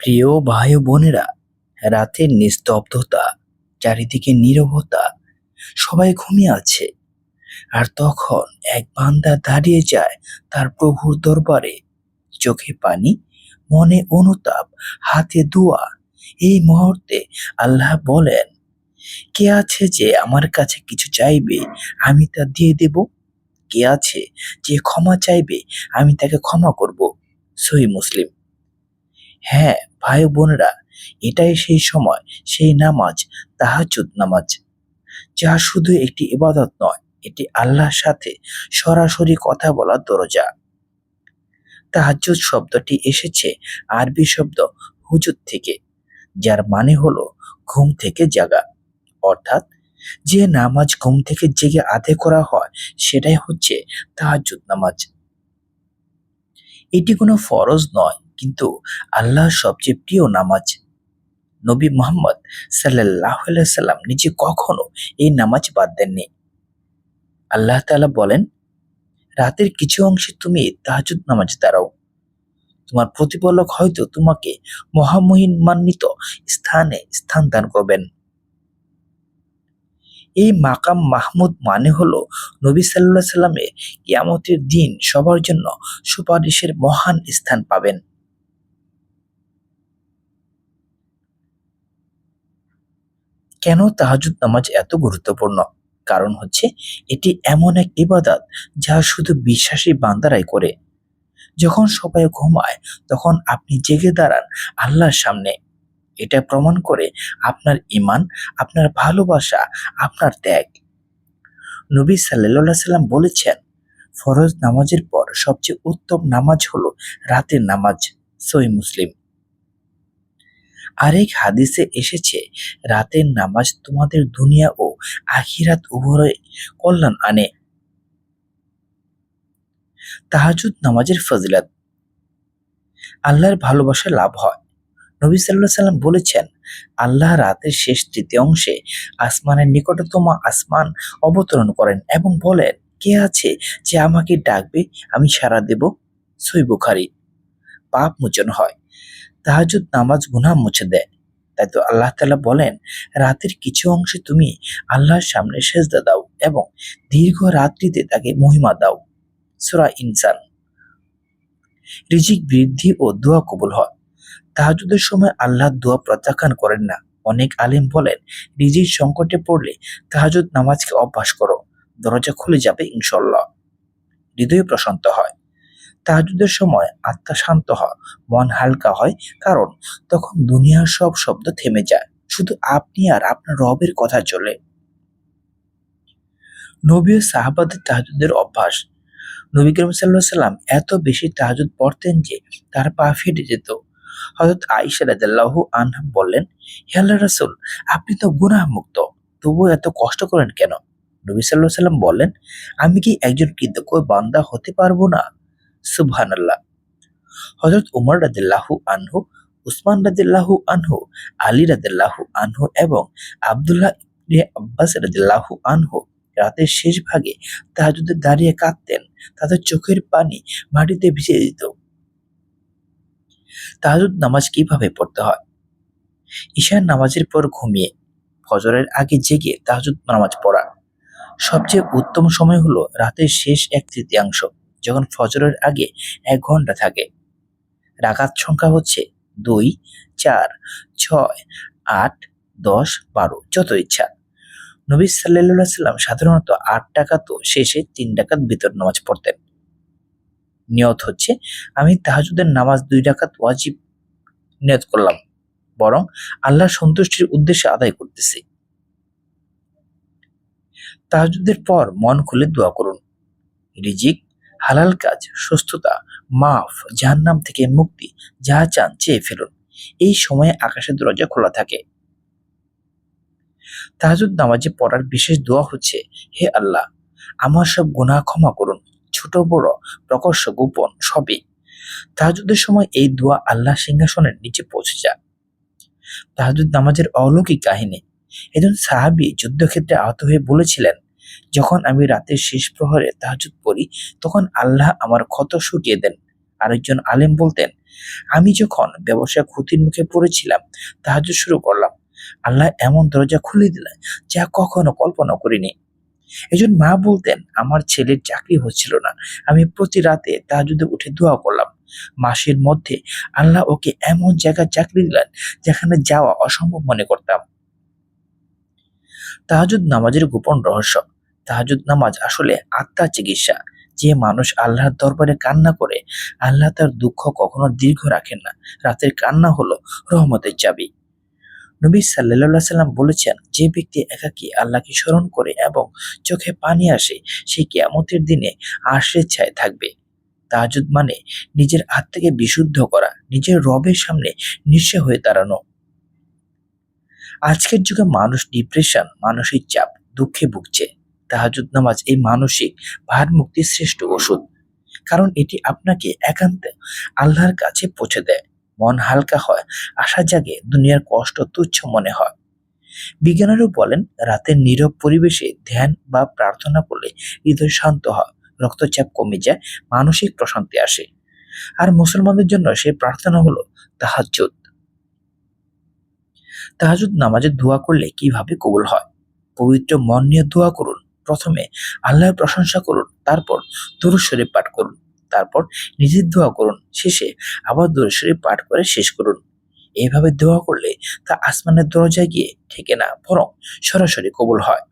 প্রিয় ভাই বোনেরা রাতের নিস্তব্ধতা, চারিদিকে নীরবতা, সবাই ঘুমিয়ে আছে। আর তখন এক বান্দা দাঁড়িয়ে যায় তার প্রভুর দরবারে। চোখে পানি, মনে অনুতাপ, হাতে দোয়া। এই মুহূর্তে আল্লাহ বলেন, কে আছে যে আমার কাছে কিছু চাইবে, আমি তা দিয়ে দেব? কে আছে যে ক্ষমা চাইবে, আমি তাকে ক্ষমা করব? সহি মুসলিম। হ্যাঁ ভাই বোনেরা, এটাই সেই সময়, সেই নামাজ, তাহাজ্জুদ নামাজ, যা শুধু একটি ইবাদত নয়, এটি আল্লাহর সাথে সরাসরি কথা বলার দরজা। তাহাজ্জুদ শব্দটি এসেছে আরবি শব্দ হুজুদ থেকে, যার মানে হলো ঘুম থেকে জাগা। অর্থাৎ, যে নামাজ ঘুম থেকে জেগে আদায় করা হয়, সেটাই হচ্ছে তাহাজ্জুদ নামাজ। এটি কোনো ফরজ নয় কিন্তু আল্লাহর সবচেয়ে প্রিয় নামাজ। নবী মোহাম্মদ সাল্লাহ সাল্লাম নিজে কখনো এই নামাজ বাদ দেননি। আল্লাহ তাআলা বলেন, রাতের কিছু অংশে তুমি তাহাজুদ নামাজ দাঁড়াও। তোমার প্রতিপালক হয়তো তোমাকে মহামহিমান্বিত স্থানে স্থান দান করবেন। এই মাকাম মাহমুদ মানে হলো নবী সাল্লাহ সাল্লামের কিয়ামতের দিন সবার জন্য সুপারিশের মহান স্থান পাবেন। কেন তাহাজুদ নামাজ এত গুরুত্বপূর্ণ? কারণ হচ্ছে, এটি এমন এক ইবাদত যা শুধু বিশ্বাসী বান্দারাই করে। যখন সবাই ঘুমায়, তখন আপনি জেগে দাঁড়ান আল্লাহর সামনে। এটা প্রমাণ করে আপনার ইমান আপনার ভালোবাসা, আপনার ত্যাগ। নবী সাল্লাহ সাল্লাম বলেছেন, ফরজ নামাজের পর সবচেয়ে উত্তম নামাজ হলো রাতের নামাজ। সই মুসলিম। আরেক হাদিসে এসেছে, রাতের নামাজ তোমাদের দুনিয়া ও আখিরাত উভয় কল্যাণ আনে। তাহাজুদ নামাজের ফজিলাত। আল্লাহর ভালোবাসা লাভ হয়। নবী সাল্লাহ সাল্লাম বলেছেন, আল্লাহ রাতের শেষ তৃতীয় অংশে আসমানের নিকটতম আসমান অবতরণ করেন এবং বলেন, কে আছে যে আমাকে ডাকবে? আমি সাড়া দেব? সই বুখারি। পাপ মোচন হয়। তাহাজুদ নামাজ গুনাহ মুছে দেয়। তাই তো আল্লাহ তালা বলেন, রাতের কিছু অংশে তুমি আল্লাহর সামনে সেজদা দাও এবং দীর্ঘ রাত্রিতে তাকে মহিমা দাও। সুরা ইনসান। রিজিক বৃদ্ধি ও দোয়া কবুল হয়। তাহাজুদের সময় আল্লাহ দোয়া প্রত্যাখ্যান করেন না। অনেক আলিম বলেন, রিজিক সংকটে পড়লে তাহাজুদ নামাজকে অভ্যাস করো। দরজা খুলে যাবে ইনশাল্লাহ হৃদয় প্রশান্ত হয়। তাহাজুদের সময় আত্মা শান্ত হয়, মন হালকা হয়, কারণ তখন দুনিয়ার সব শব্দ থেমে যায়। শুধু আপনি আর আপনার রবের কথা চলে। নবী সাহাবাদের তাহাজুদের অভ্যাস। নবী করিম সাল্লাহ সাল্লাম এত বেশি তাহাজুদ পড়তেন যে তার পা ফেটে যেত। হজরত আইসা রাজাল্লাহ আনহাম বললেন, হে আল্লাহ রাসুল, আপনি তো গুনাহ মুক্ত তবুও এত কষ্ট করেন কেন? নবী সাল্লাহ সাল্লাম বললেন, আমি কি একজন কৃতজ্ঞ বান্দা হতে পারব না? সুবহান আল্লাহ হজরত উমর রাদিল্লাহু আনহু, উসমান রাদিল্লাহু আনহু, আলী রাদিল্লাহু আনহু এবং আবদুল্লাহ ইবনে আব্বাস রাদিল্লাহু আনহু রাতের শেষ ভাগে তাহাজুদে দাঁড়িয়ে কাঁদতেন। তাদের চোখের পানি মাটিতে ভিজে দিত তাহাজুদ নামাজ কীভাবে পড়তে হয়? ঈশার নামাজের পর ঘুমিয়ে, ফজরের আগে জেগে তাহাজুদ নামাজ পড়া। সবচেয়ে উত্তম সময় হলো রাতের শেষ এক তৃতীয়াংশ। যখন ফজরের আগে এক ঘণ্টা থাকে। রাকাত সংখ্যা হচ্ছে দুই, চার, ছয়, আট, দশ, বারো, যত ইচ্ছা। নবী সাল্লাহ সাল্লাম সাধারণত আট টাকা তো শেষে তিন ডাকাত বিতর নামাজ পড়তেন। নিয়ত হচ্ছে, আমি তাহাজুদের নামাজ দুই ডাকাত ওয়াজিব নিয়ত করলাম, বরং আল্লাহ সন্তুষ্টির উদ্দেশ্যে আদায় করতেছি। তাহাজুদের পর মন খুলে দোয়া করুন। রিজিক হালাল কাজ, সুস্থতা, মাফ, জাহান্নাম থেকে মুক্তি, যা চান চেয়ে ফেলুন। এই সময়ে আকাশের দরজা খোলা থাকে। তাহাজুদ নামাজে পড়ার বিশেষ দোয়া হচ্ছে, হে আল্লাহ, আমার সব গুনাহ ক্ষমা করুন। ছোট, বড় প্রকর্ষ গোপন, সবই। তাহাজুদের সময় এই দোয়া আল্লাহ সিংহাসনের নিচে পৌঁছে যায়। তাহাজুদ নামাজের অলৌকিক কাহিনী। একজন সাহাবি যুদ্ধক্ষেত্রে আহত হয়ে বলেছিলেন যখন আমি রাতের শেষ প্রহরে তাহাজুদ পড়ি, তখন আল্লাহ আমার ক্ষত শুকিয়ে দেন। আরেকজন আলেম বলতেন, আমি যখন ব্যবসায় ক্ষতির মুখে পড়েছিলাম তাহাজ শুরু করলাম। আল্লাহ এমন দরজা খুলে দিলেন যা কখনো কল্পনা করিনি। একজন মা বলতেন, আমার ছেলের চাকরি হচ্ছিল না। আমি প্রতি রাতে তাহাজুদে উঠে দোয়া করলাম। মাসের মধ্যে আল্লাহ ওকে এমন জায়গায় চাকরি দিলেন যেখানে যাওয়া অসম্ভব মনে করতাম। তাহাজুদ নামাজের গোপন রহস্য। তাহাজুদ নামাজ আসলে আত্মা চিকিৎসা। যে মানুষ আল্লাহর দরবারে কান্না করে, আল্লাহ তার দুঃখ কখনো দীর্ঘ রাখেন না। রাতের কান্না হলো রহমতের চাবি। নবী সাল্লাহ সাল্লাম বলেছেন, যে ব্যক্তি একাকী আল্লাহকে স্মরণ করে এবং চোখে পানি আসে, সে কিয়ামতের দিনে আশ্রের ছায় থাকবে। তাহাজুদ মানে নিজের আত্মাকে বিশুদ্ধ করা, নিজের রবের সামনে নিঃস্ব হয়ে দাঁড়ানো। আজকের যুগে মানুষ ডিপ্রেশন মানসিক চাপ, দুঃখে ভুগছে। তাহাজুদ নামাজ এই মানসিক ভার মুক্তির শ্রেষ্ঠ ওষুধ। কারণ এটি আপনাকে একান্ত আল্লাহর কাছে পৌঁছে দেয়। মন হালকা হয়, আশা জাগে, দুনিয়ার কষ্ট তুচ্ছ মনে হয়। বিজ্ঞানীরাও বলেন, রাতের নীরব পরিবেশে ধ্যান বা প্রার্থনা করলে হৃদয় শান্ত হয়, রক্তচাপ কমে যায়, মানসিক প্রশান্তি আসে। আর মুসলমানদের জন্য সেই প্রার্থনা হলো তাহাজ্জুদ। তাহাজুদ নামাজে দোয়া করলে কীভাবে কবুল হয়? পবিত্র মন নিয়ে দোয়া করুন। প্রথমে আল্লাহর প্রশংসা করুন, তারপর দুরুদ শরীফ পাঠ করুন, তারপর নিজের দোয়া করুন, শেষে আবার দুরুদ শরীফ পাঠ করে শেষ করুন। এইভাবে দোয়া করলে তা আসমানের দরজায় গিয়ে ঠেকে না, বরং সরাসরি কবুল হয়।